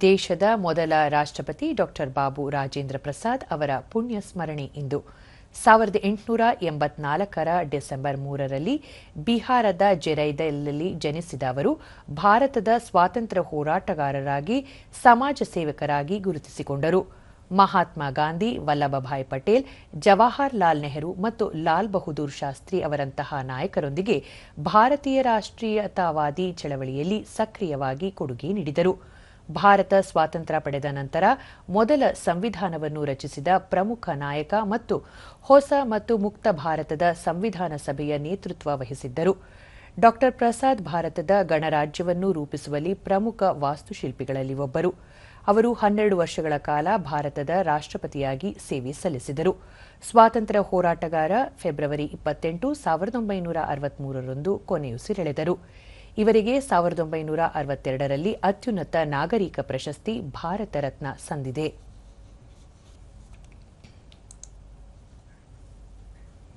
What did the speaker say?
ದೇಶದ ಮೊದಲ ರಾಷ್ಟ್ರಪತಿ ಡಾಕ್ಟರ್ ಬಾಬು ರಾಜೇಂದ್ರ ಪ್ರಸಾದ್ ಅವರ ಪುಣ್ಯ ಸ್ಮರಣೆ ಇಂದು. ಸಾವಿರದ ಎಂಟುನೂರ ಎಂಬತ್ನಾಲ್ಕರ ಡಿಸೆಂಬರ್ ಮೂರರಲ್ಲಿ ಬಿಹಾರದ ಜೆರೈದಲ್ಲಿ ಜನಿಸಿದ ಅವರು ಭಾರತದ ಸ್ವಾತಂತ್ರ್ಯ ಹೋರಾಟಗಾರರಾಗಿ, ಸಮಾಜ ಸೇವಕರಾಗಿ ಗುರುತಿಸಿಕೊಂಡರು. ಮಹಾತ್ಮ ಗಾಂಧಿ, ವಲ್ಲಭಭಾಯ್ ಪಟೇಲ್ ಜವಾಹರ್ ಲಾಲ್ ನೆಹರು ಮತ್ತು ಲಾಲ್ ಬಹದ್ದೂರ್ ಶಾಸ್ತ್ರಿ ಅವರಂತಹ ನಾಯಕರೊಂದಿಗೆ ಭಾರತೀಯ ರಾಷ್ಟ್ರೀಯತಾವಾದಿ ಚಳವಳಿಯಲ್ಲಿ ಸಕ್ರಿಯವಾಗಿ ಕೊಡುಗೆ ನೀಡಿದರು. ಭಾರತ ಸ್ವಾತಂತ್ರ್ಯ ಪಡೆದ ನಂತರ ಮೊದಲ ಸಂವಿಧಾನವನ್ನು ರಚಿಸಿದ ಪ್ರಮುಖ ನಾಯಕ ಮತ್ತು ಹೊಸ ಮತ್ತು ಮುಕ್ತ ಭಾರತದ ಸಂವಿಧಾನ ಸಭೆಯ ನೇತೃತ್ವ ವಹಿಸಿದ್ದರು. ಡಾಕ್ಟರ್ ಪ್ರಸಾದ್ ಭಾರತದ ಗಣರಾಜ್ಯವನ್ನು ರೂಪಿಸುವಲ್ಲಿ ಪ್ರಮುಖ ವಾಸ್ತುಶಿಲ್ಪಿಗಳಲ್ಲಿ ಒಬ್ಬರು. ಅವರು ಹನ್ನೆರಡು ವರ್ಷಗಳ ಕಾಲ ಭಾರತದ ರಾಷ್ಟ್ರಪತಿಯಾಗಿ ಸೇವೆ ಸಲ್ಲಿಸಿದರು. ಸ್ವಾತಂತ್ರ್ಯ ಹೋರಾಟಗಾರ ಫೆಬ್ರವರಿ ಇಪ್ಪತ್ತೆಂಟು, ಸಾವಿರದ ಒಂಬೈನೂರ ಅರವತ್ಮೂರರಂದು ಕೊನೆಯುಸಿರೆಳೆದರು. ಇವರಿಗೆ ಸಾವಿರದ ಒಂಬೈನೂರ ಅರವತ್ತೆರಡರಲ್ಲಿ ಅತ್ಯುನ್ನತ ನಾಗರಿಕ ಪ್ರಶಸ್ತಿ ಭಾರತ ರತ್ನ ಸಂದಿದೆ.